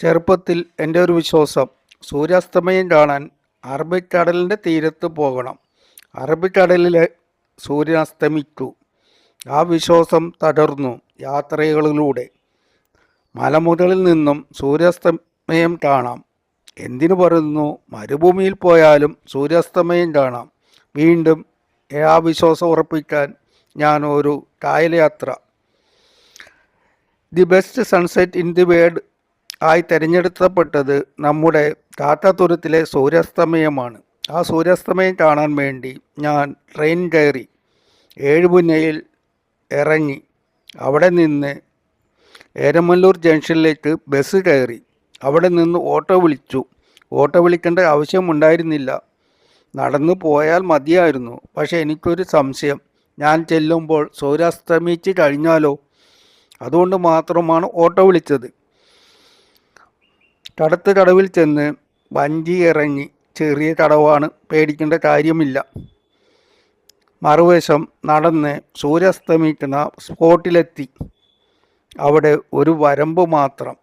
ചെറുപ്പത്തിൽ എന്റെ ഒരു വിശ്വാസം സൂര്യാസ്തമയം കാണാൻ അറബിക്കടലിന്റെ തീരത്ത് പോകണം. അറബിക്കടലിലെ സൂര്യാസ്തമിക്കൂ ആ വിശ്വാസം തടർന്നു യാത്രകളിലൂടെ. മലമുകളിൽ നിന്നും സൂര്യാസ്തമയം കാണാം. എന്തിനു പറയുന്നു? മരുഭൂമിയിൽ പോയാലും സൂര്യാസ്തമയം കാണാം. വീണ്ടും ആ വിശ്വാസം ഉറപ്പിക്കാൻ ഞാൻ ഒരു കായൽ യാത്ര. The best sunset in the world ആയി തിരഞ്ഞെടുക്കപ്പെട്ടത് നമ്മുടെ കാട്ടാതുരത്തിലെ സൂര്യാസ്തമയമാണ്. ആ സൂര്യാസ്തമയം കാണാൻ വേണ്ടി ഞാൻ ട്രെയിൻ കയറി ഏഴുപുന്നയിൽ ഇറങ്ങി. അവിടെ നിന്ന് ഏരമല്ലൂർ ജംഗ്ഷനിലേക്ക് ബസ് കയറി. അവിടെ നിന്ന് ഓട്ടോ വിളിച്ചു. ഓട്ടോ വിളിക്കേണ്ട ആവശ്യമുണ്ടായിരുന്നില്ല നടന്നു പോയാൽ മതിയായിരുന്നു. പക്ഷേ എനിക്കൊരു സംശയം. ഞാൻ ചെല്ലുമ്പോൾ സൂര്യാസ്തമിച്ച് കഴിഞ്ഞാലോ? അതുകൊണ്ട് മാത്രമാണ് ഓട്ടോ വിളിച്ചത്. കടത്ത് കടവിൽ ചെന്ന് വഞ്ചി ഇറങ്ങി ചെറിയ കടവാണ് പേടിക്കേണ്ട കാര്യമില്ല. മറുവശം നടന്ന് സൂര്യാസ്തമിക്കുന്ന സ്പോട്ടിലെത്തി. അവിടെ ഒരു വരമ്പ് മാത്രം.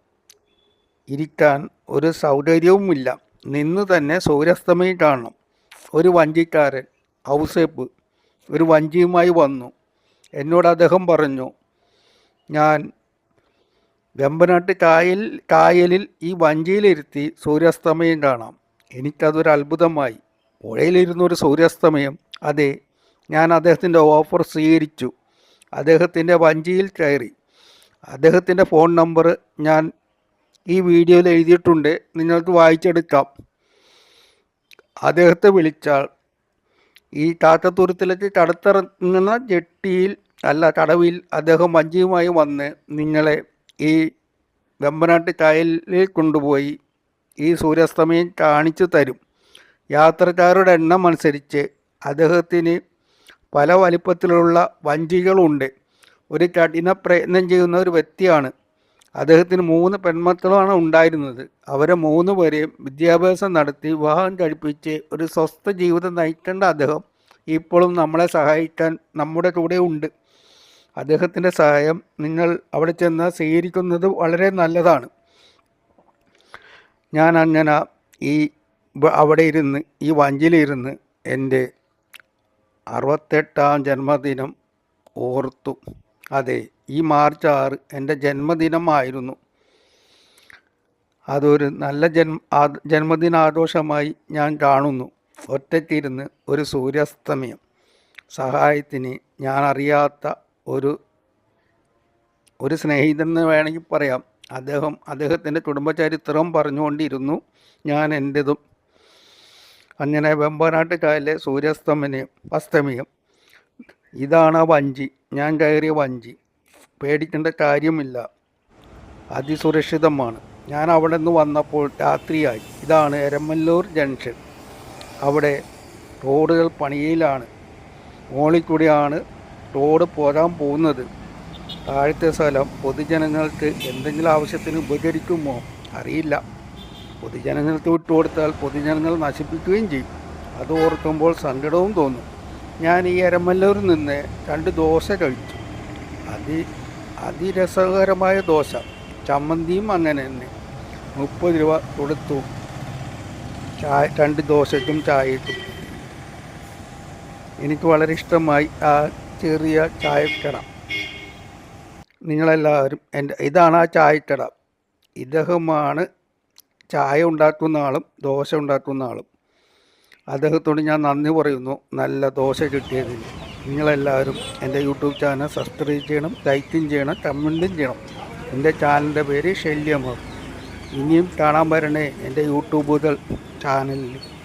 ഇരിക്കാൻ ഒരു സൗകര്യവുമില്ല. നിന്ന് തന്നെ സൂര്യാസ്തമയം കാണണം. ഒരു വഞ്ചിക്കാരൻ ഔസേപ്പ് ഒരു വഞ്ചിയുമായി വന്നു. എന്നോട് അദ്ദേഹം പറഞ്ഞു ഞാൻ വെമ്പനാട്ട് കായൽ കായലിൽ ഈ വഞ്ചിയിലിരുത്തി സൂര്യാസ്തമയം കാണാം. എനിക്കതൊരു അത്ഭുതമായി. പുഴയിലിരുന്നൊരു സൂര്യാസ്തമയം. അതെ ഞാൻ അദ്ദേഹത്തിന്റെ ഓഫർ സ്വീകരിച്ചു. അദ്ദേഹത്തിന്റെ വഞ്ചിയിൽ കയറി. അദ്ദേഹത്തിന്റെ ഫോൺ നമ്പർ ഞാൻ ഈ വീഡിയോയിൽ എഴുതിയിട്ടുണ്ട്. നിങ്ങൾക്ക് വായിച്ചെടുക്കാം. അദ്ദേഹത്തെ വിളിച്ചാൽ ഈ കാക്കത്തുരുത്തിലേക്ക് കടത്തിറങ്ങുന്ന ജെട്ടിയിൽ അല്ല കടവിൽ അദ്ദേഹം വഞ്ചിയുമായി വന്ന് നിങ്ങളെ ഈ വെമ്പനാട്ട് കായലിൽ കൊണ്ടുപോയി ഈ സൂര്യാസ്തമയം കാണിച്ചു തരും. യാത്രക്കാരുടെ എണ്ണം അനുസരിച്ച് അദ്ദേഹത്തിന് പല വലിപ്പത്തിലുള്ള വഞ്ചികളുണ്ട്. ഒരു കഠിന പ്രയത്നം ചെയ്യുന്ന ഒരു വ്യക്തിയാണ്. അദ്ദേഹത്തിന് മൂന്ന് പെൺമക്കളാണ് ഉണ്ടായിരുന്നത്. അവരെ മൂന്ന് പേരെയും വിദ്യാഭ്യാസം നടത്തി വിവാഹം കഴിപ്പിച്ച് ഒരു സ്വസ്ഥ ജീവിതം നയിക്കേണ്ട അദ്ദേഹം ഇപ്പോഴും നമ്മളെ സഹായിക്കാൻ നമ്മുടെ കൂടെ ഉണ്ട്. അദ്ദേഹത്തിന്റെ സഹായം നിങ്ങൾ അവിടെ ചെന്ന് സ്വീകരിക്കുന്നത് വളരെ നല്ലതാണ്. ഞാൻ അങ്ങനെ ഈ അവിടെ ഇരുന്ന് ഈ വഞ്ചിലിരുന്ന് എന്റെ അറുപത്തെട്ടാം ജന്മദിനം ഓർത്തു. അതെ ഈ മാർച്ച് ആറ് എന്റെ ജന്മദിനമായിരുന്നു. അതൊരു നല്ല ജന്മ ജന്മദിനാഘോഷമായി ഞാൻ കാണുന്നു. ഒറ്റയ്ക്കിരുന്ന് ഒരു സൂര്യാസ്തമയം. സഹായത്തിന് ഞാൻ അറിയാത്ത ഒരു ഒരു സ്നേഹിതൻ എന്ന് വേണമെങ്കിൽ പറയാം. അദ്ദേഹം അദ്ദേഹത്തിന്റെ കുടുംബചരിത്രം പറഞ്ഞുകൊണ്ടിരുന്നു. ഞാൻ എന്റെതും അങ്ങനെ വെമ്പനാട്ട് കായലിലെ സൂര്യാസ്തമനയും അസ്തമയം. ഇതാണ് വഞ്ചി. ഞാൻ കയറിയ വഞ്ചി. പേടിക്കേണ്ട കാര്യമില്ല. അതിസുരക്ഷിതമാണ്. ഞാൻ അവിടെ നിന്ന് വന്നപ്പോൾ രാത്രിയായി. ഇതാണ് എരമല്ലൂർ ജംഗ്ഷൻ. അവിടെ റോഡുകൾ പണിയിലാണ് മോളിൽ കൂടിയാണ് റോഡ് പോരാൻ പോകുന്നത്. താഴത്തെ സ്ഥലം പൊതുജനങ്ങൾക്ക് എന്തെങ്കിലും ആവശ്യത്തിന് ഉപകരിക്കുമോ? അറിയില്ല. പൊതുജനങ്ങൾക്ക് വിട്ടുകൊടുത്താൽ പൊതുജനങ്ങൾ നശിപ്പിക്കുകയും ചെയ്യും. അത് ഓർക്കുമ്പോൾ സങ്കടവും തോന്നും. ഞാൻ ഈ എരമല്ലൂരിൽ നിന്ന് രണ്ട് ദോശ കഴിച്ചു. അതി അതിരസകരമായ ദോശ. ചമ്മന്തിയും അങ്ങനെ തന്നെ. മുപ്പത് രൂപ കൊടുത്തു. ചായ രണ്ട് ദോശയ്ക്കും ചായയ്ക്കും എനിക്ക് വളരെ ഇഷ്ടമായി. ആ ചെറിയ ചായക്കട. നിങ്ങളെല്ലാവരും എന്റെ ഇതാണ് ആ ചായക്കട. ഇദ്ദേഹമാണ് ചായ ഉണ്ടാക്കുന്ന ആളും ദോശ ഉണ്ടാക്കുന്ന ആളും. അദ്ദേഹത്തോട് ഞാൻ നന്ദി പറയുന്നു. നല്ല ദോശ കിട്ടിയതിന്. നിങ്ങളെല്ലാവരും എന്റെ യൂട്യൂബ് ചാനൽ സബ്സ്ക്രൈബ് ചെയ്യണം ലൈക്കും ചെയ്യണം കമന്റും ചെയ്യണം. എന്റെ ചാനലിന്റെ പേര് ശല്യമാകും ഇനിയും കാണാൻ വരണേ എന്റെ യൂട്യൂബുകൾ ചാനലിൽ.